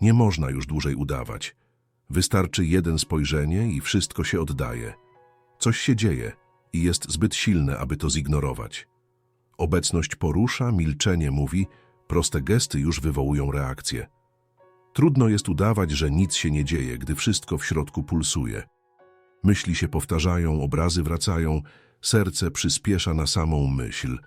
Nie można już dłużej udawać. Wystarczy jeden spojrzenie i wszystko się oddaje. Coś się dzieje i jest zbyt silne, aby to zignorować. Obecność porusza, milczenie mówi, proste gesty już wywołują reakcję. Trudno jest udawać, że nic się nie dzieje, gdy wszystko w środku pulsuje. Myśli się powtarzają, obrazy wracają, serce przyspiesza na samą myśl.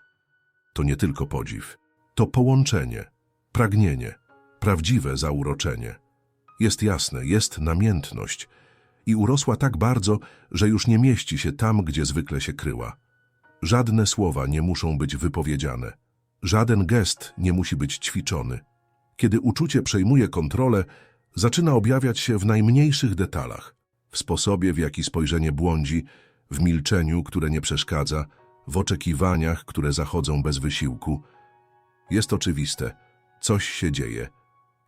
To nie tylko podziw, to połączenie, pragnienie, prawdziwe zauroczenie. Jest jasne, jest namiętność i urosła tak bardzo, że już nie mieści się tam, gdzie zwykle się kryła. Żadne słowa nie muszą być wypowiedziane. Żaden gest nie musi być ćwiczony. Kiedy uczucie przejmuje kontrolę, zaczyna objawiać się w najmniejszych detalach. W sposobie, w jaki spojrzenie błądzi, w milczeniu, które nie przeszkadza, w oczekiwaniach, które zachodzą bez wysiłku. Jest oczywiste, coś się dzieje.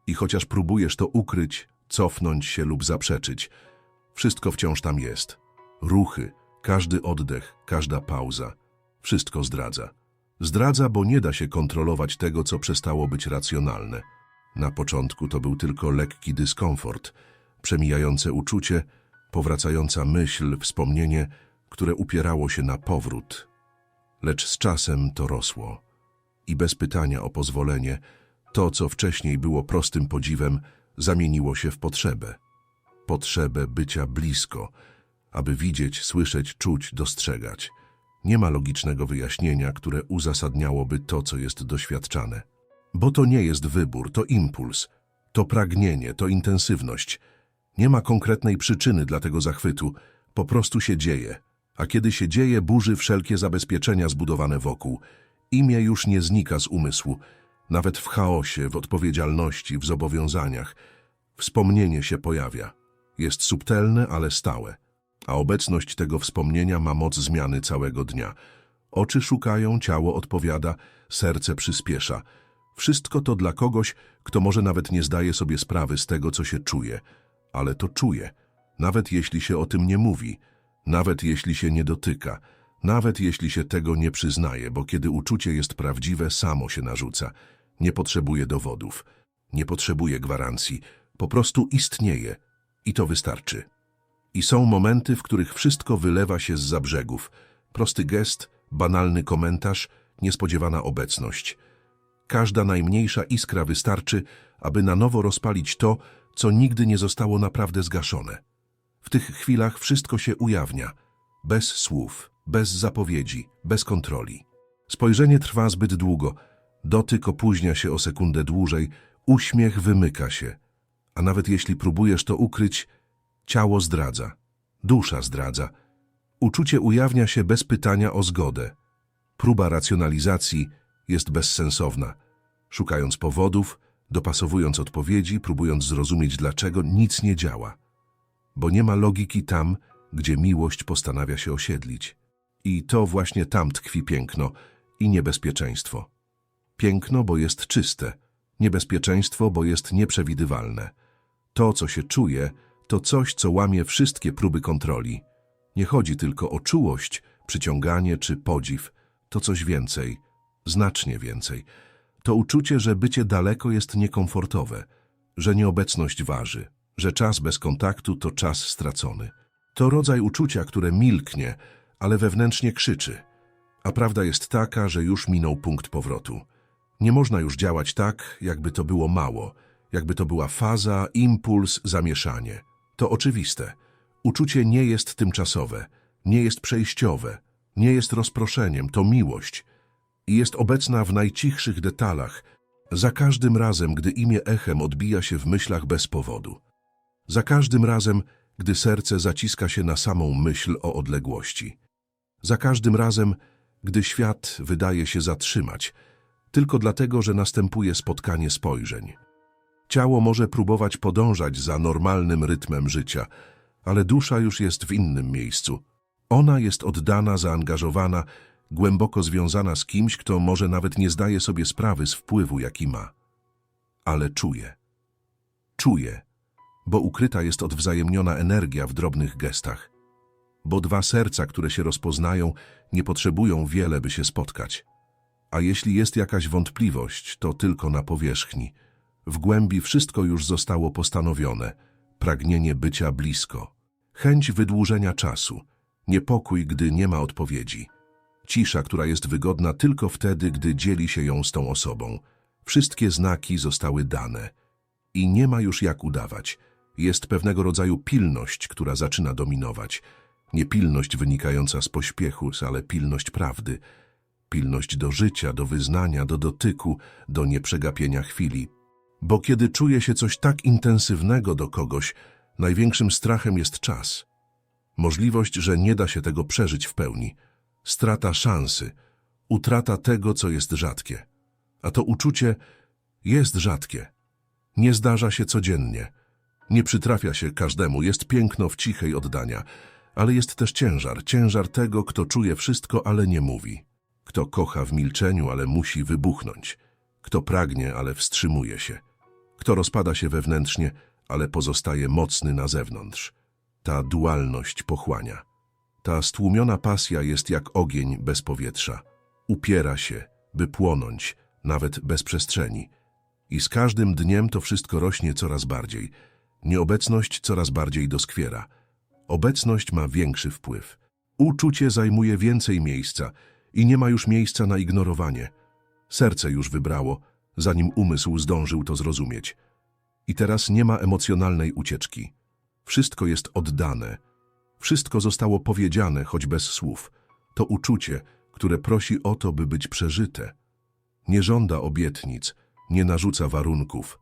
I chociaż próbujesz to ukryć, cofnąć się lub zaprzeczyć, wszystko wciąż tam jest. Ruchy, każdy oddech, każda pauza. Wszystko zdradza. Zdradza, bo nie da się kontrolować tego, co przestało być racjonalne. Na początku to był tylko lekki dyskomfort, przemijające uczucie, powracająca myśl, wspomnienie, które upierało się na powrót. Lecz z czasem to rosło. I bez pytania o pozwolenie, to, co wcześniej było prostym podziwem, zamieniło się w potrzebę. Potrzebę bycia blisko, aby widzieć, słyszeć, czuć, dostrzegać. Nie ma logicznego wyjaśnienia, które uzasadniałoby to, co jest doświadczane. Bo to nie jest wybór, to impuls, to pragnienie, to intensywność. Nie ma konkretnej przyczyny dla tego zachwytu, po prostu się dzieje. A kiedy się dzieje, burzy wszelkie zabezpieczenia zbudowane wokół. Imię już nie znika z umysłu, nawet w chaosie, w odpowiedzialności, w zobowiązaniach. Wspomnienie się pojawia. Jest subtelne, ale stałe. A obecność tego wspomnienia ma moc zmiany całego dnia. Oczy szukają, ciało odpowiada, serce przyspiesza. Wszystko to dla kogoś, kto może nawet nie zdaje sobie sprawy z tego, co się czuje. Ale to czuje, nawet jeśli się o tym nie mówi, nawet jeśli się nie dotyka, nawet jeśli się tego nie przyznaje, bo kiedy uczucie jest prawdziwe, samo się narzuca. Nie potrzebuje dowodów, nie potrzebuje gwarancji, po prostu istnieje i to wystarczy. I są momenty, w których wszystko wylewa się z brzegów. Prosty gest, banalny komentarz, niespodziewana obecność. Każda najmniejsza iskra wystarczy, aby na nowo rozpalić to, co nigdy nie zostało naprawdę zgaszone. W tych chwilach wszystko się ujawnia, bez słów, bez zapowiedzi, bez kontroli. Spojrzenie trwa zbyt długo, dotyk opóźnia się o sekundę dłużej, uśmiech wymyka się. A nawet jeśli próbujesz to ukryć, ciało zdradza, dusza zdradza. Uczucie ujawnia się bez pytania o zgodę. Próba racjonalizacji jest bezsensowna. Szukając powodów, dopasowując odpowiedzi, próbując zrozumieć, dlaczego nic nie działa. Bo nie ma logiki tam, gdzie miłość postanawia się osiedlić. I to właśnie tam tkwi piękno i niebezpieczeństwo. Piękno, bo jest czyste, niebezpieczeństwo, bo jest nieprzewidywalne. To, co się czuje, to coś, co łamie wszystkie próby kontroli. Nie chodzi tylko o czułość, przyciąganie czy podziw. To coś więcej, znacznie więcej. To uczucie, że bycie daleko jest niekomfortowe, że nieobecność waży, że czas bez kontaktu to czas stracony. To rodzaj uczucia, które milknie, ale wewnętrznie krzyczy. A prawda jest taka, że już minął punkt powrotu. Nie można już działać tak, jakby to było mało, jakby to była faza, impuls, zamieszanie. To oczywiste. Uczucie nie jest tymczasowe, nie jest przejściowe, nie jest rozproszeniem, to miłość. I jest obecna w najcichszych detalach, za każdym razem, gdy imię echem odbija się w myślach bez powodu. Za każdym razem, gdy serce zaciska się na samą myśl o odległości. Za każdym razem, gdy świat wydaje się zatrzymać, tylko dlatego, że następuje spotkanie spojrzeń. Ciało może próbować podążać za normalnym rytmem życia, ale dusza już jest w innym miejscu. Ona jest oddana, zaangażowana, głęboko związana z kimś, kto może nawet nie zdaje sobie sprawy z wpływu, jaki ma. Ale czuje. Czuje, bo ukryta jest odwzajemniona energia w drobnych gestach. Bo dwa serca, które się rozpoznają, nie potrzebują wiele, by się spotkać. A jeśli jest jakaś wątpliwość, to tylko na powierzchni. W głębi wszystko już zostało postanowione. Pragnienie bycia blisko. Chęć wydłużenia czasu. Niepokój, gdy nie ma odpowiedzi. Cisza, która jest wygodna tylko wtedy, gdy dzieli się ją z tą osobą. Wszystkie znaki zostały dane. I nie ma już jak udawać. Jest pewnego rodzaju pilność, która zaczyna dominować. Nie pilność wynikająca z pośpiechu, ale pilność prawdy. Pilność do życia, do wyznania, do dotyku, do nieprzegapienia chwili. Bo kiedy czuje się coś tak intensywnego do kogoś, największym strachem jest czas. Możliwość, że nie da się tego przeżyć w pełni. Strata szansy, utrata tego, co jest rzadkie. A to uczucie jest rzadkie. Nie zdarza się codziennie. Nie przytrafia się każdemu, jest piękno w cichej oddania, ale jest też ciężar, ciężar tego, kto czuje wszystko, ale nie mówi. Kto kocha w milczeniu, ale musi wybuchnąć. Kto pragnie, ale wstrzymuje się. Kto rozpada się wewnętrznie, ale pozostaje mocny na zewnątrz. Ta dualność pochłania. Ta stłumiona pasja jest jak ogień bez powietrza. Upiera się, by płonąć, nawet bez przestrzeni. I z każdym dniem to wszystko rośnie coraz bardziej. Nieobecność coraz bardziej doskwiera. Obecność ma większy wpływ. Uczucie zajmuje więcej miejsca i nie ma już miejsca na ignorowanie. Serce już wybrało, zanim umysł zdążył to zrozumieć. I teraz nie ma emocjonalnej ucieczki. Wszystko jest oddane. Wszystko zostało powiedziane, choć bez słów. To uczucie, które prosi o to, by być przeżyte. Nie żąda obietnic, nie narzuca warunków,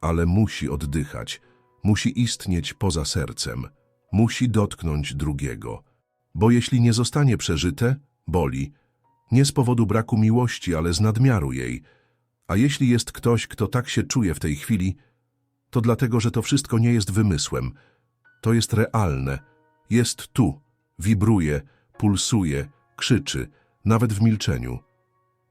ale musi oddychać, musi istnieć poza sercem, musi dotknąć drugiego. Bo jeśli nie zostanie przeżyte, boli. Nie z powodu braku miłości, ale z nadmiaru jej. A jeśli jest ktoś, kto tak się czuje w tej chwili, to dlatego, że to wszystko nie jest wymysłem. To jest realne. Jest tu. Wibruje, pulsuje, krzyczy, nawet w milczeniu.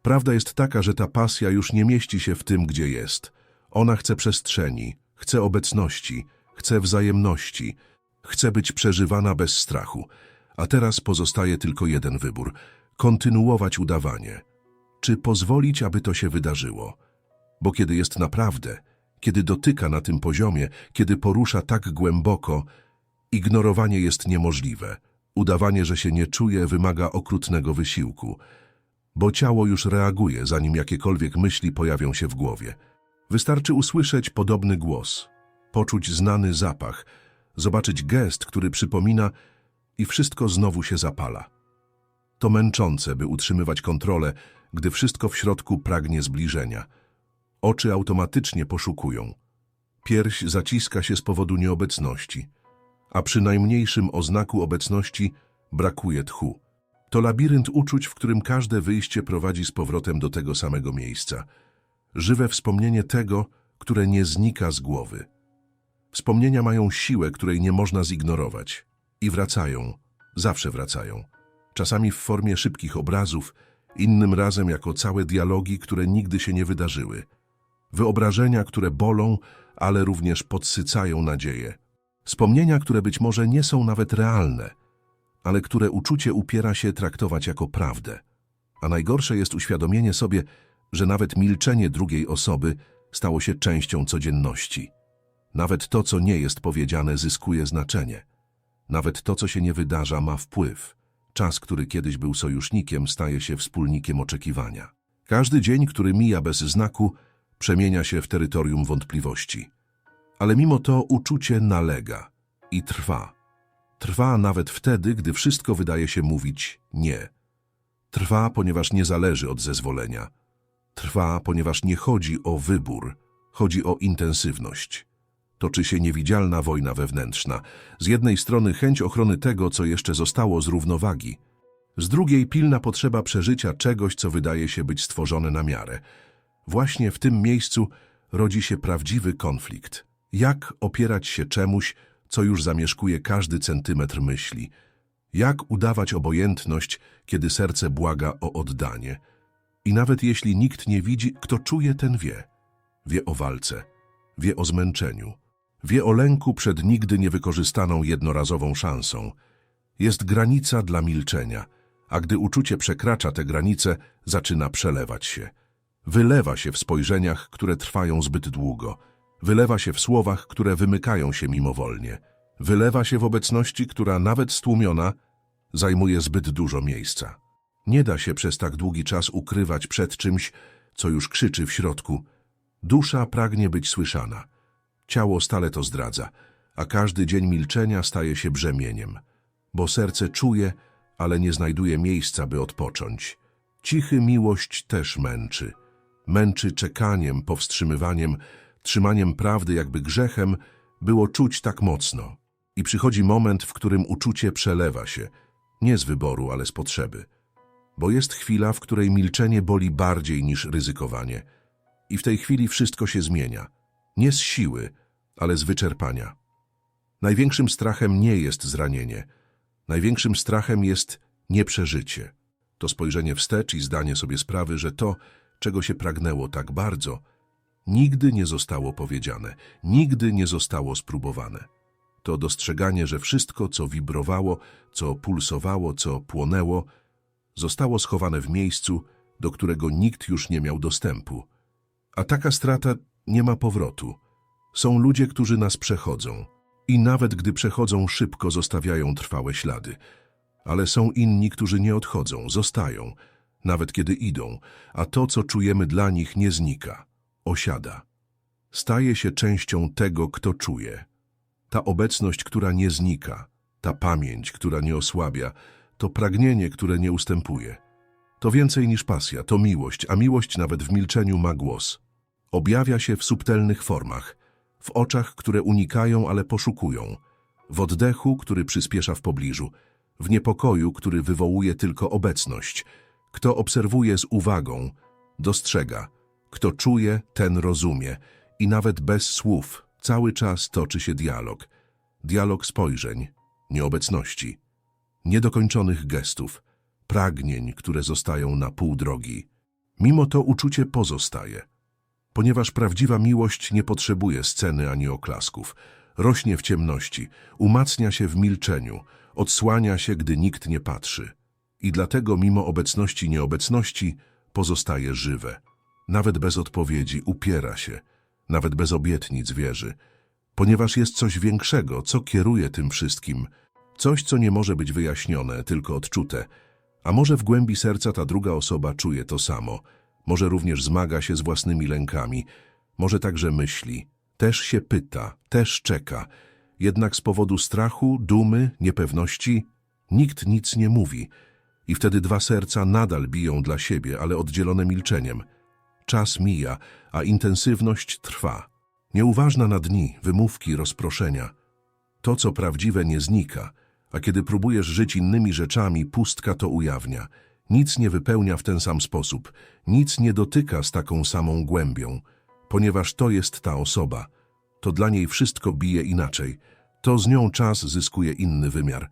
Prawda jest taka, że ta pasja już nie mieści się w tym, gdzie jest. Ona chce przestrzeni, chce obecności, chce wzajemności, chce być przeżywana bez strachu. A teraz pozostaje tylko jeden wybór – kontynuować udawanie. Czy pozwolić, aby to się wydarzyło? Bo kiedy jest naprawdę, kiedy dotyka na tym poziomie, kiedy porusza tak głęboko, ignorowanie jest niemożliwe. Udawanie, że się nie czuje, wymaga okrutnego wysiłku – bo ciało już reaguje, zanim jakiekolwiek myśli pojawią się w głowie. Wystarczy usłyszeć podobny głos, poczuć znany zapach, zobaczyć gest, który przypomina i wszystko znowu się zapala. To męczące, by utrzymywać kontrolę, gdy wszystko w środku pragnie zbliżenia. Oczy automatycznie poszukują. Pierś zaciska się z powodu nieobecności, a przy najmniejszym oznaku obecności brakuje tchu. To labirynt uczuć, w którym każde wyjście prowadzi z powrotem do tego samego miejsca. Żywe wspomnienie tego, które nie znika z głowy. Wspomnienia mają siłę, której nie można zignorować. I wracają, zawsze wracają. Czasami w formie szybkich obrazów, innym razem jako całe dialogi, które nigdy się nie wydarzyły. Wyobrażenia, które bolą, ale również podsycają nadzieję. Wspomnienia, które być może nie są nawet realne, ale które uczucie upiera się traktować jako prawdę. A najgorsze jest uświadomienie sobie, że nawet milczenie drugiej osoby stało się częścią codzienności. Nawet to, co nie jest powiedziane, zyskuje znaczenie. Nawet to, co się nie wydarza, ma wpływ. Czas, który kiedyś był sojusznikiem, staje się wspólnikiem oczekiwania. Każdy dzień, który mija bez znaku, przemienia się w terytorium wątpliwości. Ale mimo to uczucie nalega i trwa. Trwa nawet wtedy, gdy wszystko wydaje się mówić nie. Trwa, ponieważ nie zależy od zezwolenia. Trwa, ponieważ nie chodzi o wybór, chodzi o intensywność. Toczy się niewidzialna wojna wewnętrzna. Z jednej strony chęć ochrony tego, co jeszcze zostało z równowagi. Z drugiej pilna potrzeba przeżycia czegoś, co wydaje się być stworzone na miarę. Właśnie w tym miejscu rodzi się prawdziwy konflikt. Jak opierać się czemuś, co już zamieszkuje każdy centymetr myśli. Jak udawać obojętność, kiedy serce błaga o oddanie? I nawet jeśli nikt nie widzi, kto czuje, ten wie. Wie o walce, wie o zmęczeniu, wie o lęku przed nigdy niewykorzystaną jednorazową szansą. Jest granica dla milczenia, a gdy uczucie przekracza tę granicę, zaczyna przelewać się. Wylewa się w spojrzeniach, które trwają zbyt długo. Wylewa się w słowach, które wymykają się mimowolnie. Wylewa się w obecności, która nawet stłumiona zajmuje zbyt dużo miejsca. Nie da się przez tak długi czas ukrywać przed czymś, co już krzyczy w środku. Dusza pragnie być słyszana. Ciało stale to zdradza, a każdy dzień milczenia staje się brzemieniem, bo serce czuje, ale nie znajduje miejsca, by odpocząć. Cichy miłość też męczy. Męczy czekaniem, powstrzymywaniem, trzymaniem prawdy jakby grzechem, było czuć tak mocno. I przychodzi moment, w którym uczucie przelewa się, nie z wyboru, ale z potrzeby. Bo jest chwila, w której milczenie boli bardziej niż ryzykowanie. I w tej chwili wszystko się zmienia. Nie z siły, ale z wyczerpania. Największym strachem nie jest zranienie. Największym strachem jest nieprzeżycie. To spojrzenie wstecz i zdanie sobie sprawy, że to, czego się pragnęło tak bardzo, nigdy nie zostało powiedziane, nigdy nie zostało spróbowane. To dostrzeganie, że wszystko, co wibrowało, co pulsowało, co płonęło, zostało schowane w miejscu, do którego nikt już nie miał dostępu. A taka strata nie ma powrotu. Są ludzie, którzy nas przechodzą. I nawet gdy przechodzą szybko, zostawiają trwałe ślady. Ale są inni, którzy nie odchodzą, zostają, nawet kiedy idą, a to, co czujemy dla nich, nie znika, osiada. Staje się częścią tego, kto czuje. Ta obecność, która nie znika, ta pamięć, która nie osłabia, to pragnienie, które nie ustępuje. To więcej niż pasja, to miłość, a miłość nawet w milczeniu ma głos. Objawia się w subtelnych formach, w oczach, które unikają, ale poszukują, w oddechu, który przyspiesza w pobliżu, w niepokoju, który wywołuje tylko obecność. Kto obserwuje z uwagą, dostrzega. Kto czuje, ten rozumie. I nawet bez słów cały czas toczy się dialog. Dialog spojrzeń, nieobecności, niedokończonych gestów, pragnień, które zostają na pół drogi. Mimo to uczucie pozostaje. Ponieważ prawdziwa miłość nie potrzebuje sceny ani oklasków. Rośnie w ciemności, umacnia się w milczeniu, odsłania się, gdy nikt nie patrzy. I dlatego mimo obecności nieobecności pozostaje żywe. Nawet bez odpowiedzi upiera się, nawet bez obietnic wierzy. Ponieważ jest coś większego, co kieruje tym wszystkim. Coś, co nie może być wyjaśnione, tylko odczute. A może w głębi serca ta druga osoba czuje to samo. Może również zmaga się z własnymi lękami. Może także myśli. Też się pyta, też czeka. Jednak z powodu strachu, dumy, niepewności nikt nic nie mówi. I wtedy dwa serca nadal biją dla siebie, ale oddzielone milczeniem. Czas mija, a intensywność trwa. Nieuważna na dni, wymówki, rozproszenia. To, co prawdziwe, nie znika, a kiedy próbujesz żyć innymi rzeczami, pustka to ujawnia. Nic nie wypełnia w ten sam sposób, nic nie dotyka z taką samą głębią, ponieważ to jest ta osoba. To dla niej wszystko bije inaczej. To z nią czas zyskuje inny wymiar.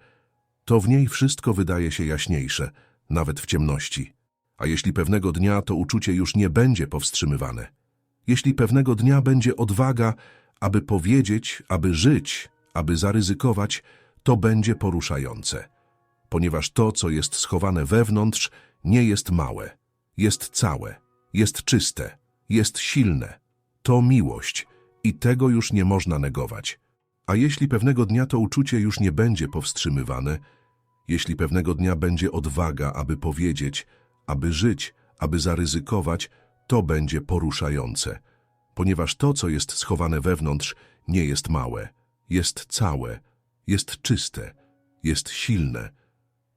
To w niej wszystko wydaje się jaśniejsze, nawet w ciemności. A jeśli pewnego dnia to uczucie już nie będzie powstrzymywane, jeśli pewnego dnia będzie odwaga, aby powiedzieć, aby żyć, aby zaryzykować, to będzie poruszające. Ponieważ to, co jest schowane wewnątrz, nie jest małe, jest całe, jest czyste, jest silne. To miłość i tego już nie można negować. A jeśli pewnego dnia to uczucie już nie będzie powstrzymywane, jeśli pewnego dnia będzie odwaga, aby powiedzieć, aby żyć, aby zaryzykować, to będzie poruszające, ponieważ to, co jest schowane wewnątrz, nie jest małe, jest całe, jest czyste, jest silne.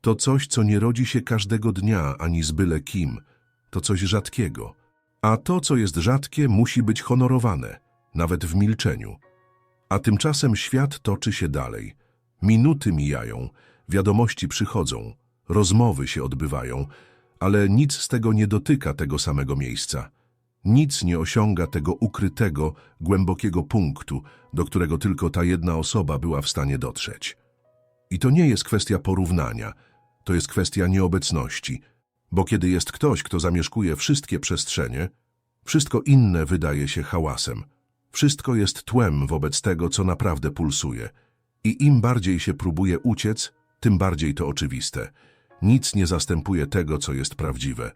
To coś, co nie rodzi się każdego dnia ani z byle kim, to coś rzadkiego. A to, co jest rzadkie, musi być honorowane, nawet w milczeniu. A tymczasem świat toczy się dalej. Minuty mijają, wiadomości przychodzą, rozmowy się odbywają, ale nic z tego nie dotyka tego samego miejsca. Nic nie osiąga tego ukrytego, głębokiego punktu, do którego tylko ta jedna osoba była w stanie dotrzeć. I to nie jest kwestia porównania, to jest kwestia nieobecności, bo kiedy jest ktoś, kto zamieszkuje wszystkie przestrzenie, wszystko inne wydaje się hałasem. Wszystko jest tłem wobec tego, co naprawdę pulsuje. I im bardziej się próbuje uciec, tym bardziej to oczywiste. Nic nie zastępuje tego, co jest prawdziwe.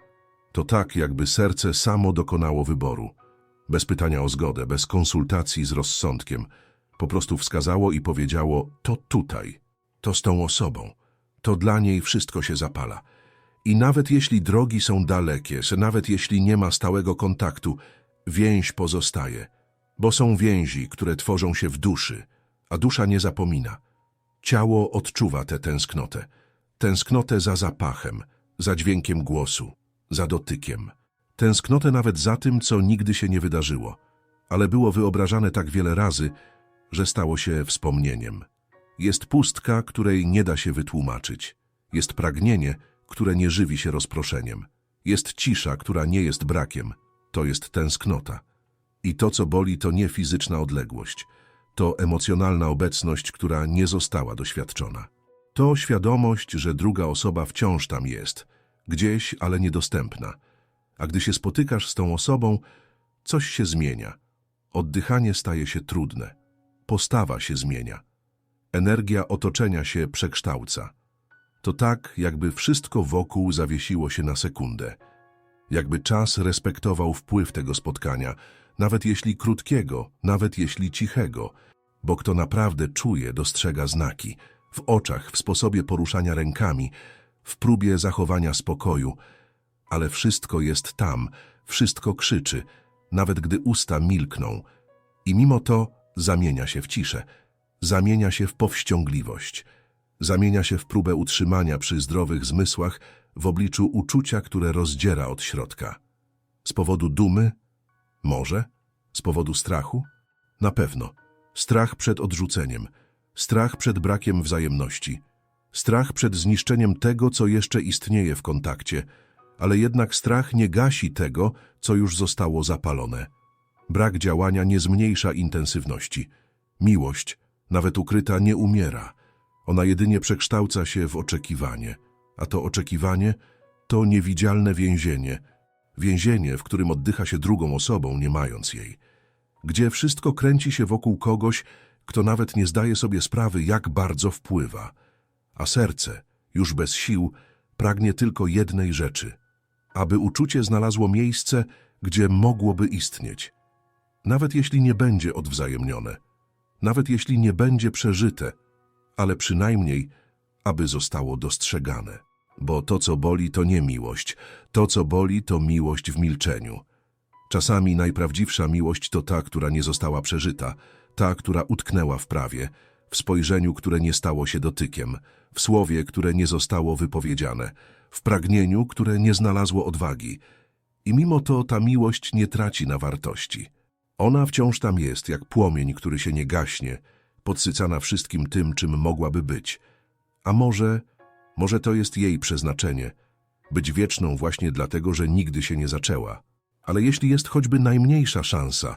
To tak, jakby serce samo dokonało wyboru. Bez pytania o zgodę, bez konsultacji z rozsądkiem. Po prostu wskazało i powiedziało, to tutaj, to z tą osobą. To dla niej wszystko się zapala. I nawet jeśli drogi są dalekie, nawet jeśli nie ma stałego kontaktu, więź pozostaje. Bo są więzi, które tworzą się w duszy, a dusza nie zapomina. Ciało odczuwa tę tęsknotę. Tęsknotę za zapachem, za dźwiękiem głosu, za dotykiem. Tęsknotę nawet za tym, co nigdy się nie wydarzyło, ale było wyobrażane tak wiele razy, że stało się wspomnieniem. Jest pustka, której nie da się wytłumaczyć. Jest pragnienie, które nie żywi się rozproszeniem. Jest cisza, która nie jest brakiem. To jest tęsknota. I to, co boli, to nie fizyczna odległość. To emocjonalna obecność, która nie została doświadczona. To świadomość, że druga osoba wciąż tam jest, gdzieś, ale niedostępna. A gdy się spotykasz z tą osobą, coś się zmienia. Oddychanie staje się trudne. Postawa się zmienia. Energia otoczenia się przekształca. To tak, jakby wszystko wokół zawiesiło się na sekundę. Jakby czas respektował wpływ tego spotkania, nawet jeśli krótkiego, nawet jeśli cichego, bo kto naprawdę czuje, dostrzega znaki w oczach, w sposobie poruszania rękami, w próbie zachowania spokoju, ale wszystko jest tam, wszystko krzyczy, nawet gdy usta milkną. I mimo to zamienia się w ciszę, zamienia się w powściągliwość, zamienia się w próbę utrzymania przy zdrowych zmysłach w obliczu uczucia, które rozdziera od środka. Z powodu dumy? Może? Z powodu strachu? Na pewno. Strach przed odrzuceniem, strach przed brakiem wzajemności, strach przed zniszczeniem tego, co jeszcze istnieje w kontakcie, ale jednak strach nie gasi tego, co już zostało zapalone. Brak działania nie zmniejsza intensywności. Miłość, nawet ukryta, nie umiera. Ona jedynie przekształca się w oczekiwanie. A to oczekiwanie to niewidzialne więzienie. Więzienie, w którym oddycha się drugą osobą, nie mając jej. Gdzie wszystko kręci się wokół kogoś, kto nawet nie zdaje sobie sprawy, jak bardzo wpływa. A serce, już bez sił, pragnie tylko jednej rzeczy – aby uczucie znalazło miejsce, gdzie mogłoby istnieć. Nawet jeśli nie będzie odwzajemnione, nawet jeśli nie będzie przeżyte, ale przynajmniej, aby zostało dostrzegane. Bo to, co boli, to nie miłość. To, co boli, to miłość w milczeniu. Czasami najprawdziwsza miłość to ta, która nie została przeżyta, ta, która utknęła w prawie, w spojrzeniu, które nie stało się dotykiem, w słowie, które nie zostało wypowiedziane, w pragnieniu, które nie znalazło odwagi. I mimo to ta miłość nie traci na wartości. Ona wciąż tam jest, jak płomień, który się nie gaśnie, podsycana wszystkim tym, czym mogłaby być. A może, może to jest jej przeznaczenie, być wieczną właśnie dlatego, że nigdy się nie zaczęła. Ale jeśli jest choćby najmniejsza szansa,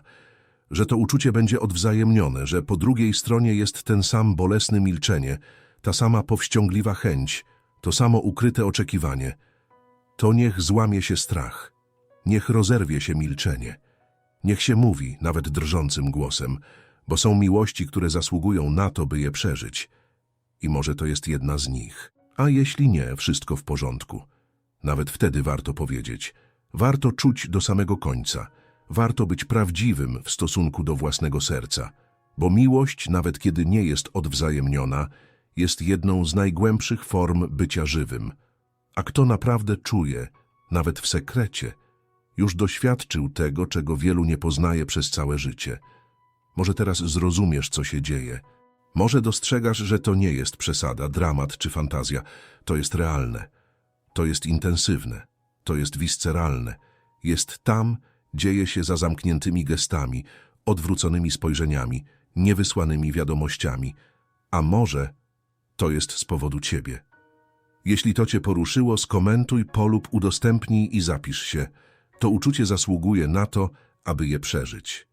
że to uczucie będzie odwzajemnione, że po drugiej stronie jest ten sam bolesny milczenie, ta sama powściągliwa chęć, to samo ukryte oczekiwanie, to niech złamie się strach, niech rozerwie się milczenie, niech się mówi, nawet drżącym głosem, bo są miłości, które zasługują na to, by je przeżyć. I może to jest jedna z nich. A jeśli nie, wszystko w porządku. Nawet wtedy warto powiedzieć, warto czuć do samego końca, warto być prawdziwym w stosunku do własnego serca, bo miłość, nawet kiedy nie jest odwzajemniona, jest jedną z najgłębszych form bycia żywym. A kto naprawdę czuje, nawet w sekrecie, już doświadczył tego, czego wielu nie poznaje przez całe życie. Może teraz zrozumiesz, co się dzieje. Może dostrzegasz, że to nie jest przesada, dramat czy fantazja. To jest realne. To jest intensywne. To jest visceralne. Jest tam, dzieje się za zamkniętymi gestami, odwróconymi spojrzeniami, niewysłanymi wiadomościami. A może to jest z powodu ciebie. Jeśli to cię poruszyło, skomentuj, polub, udostępnij i zapisz się. To uczucie zasługuje na to, aby je przeżyć.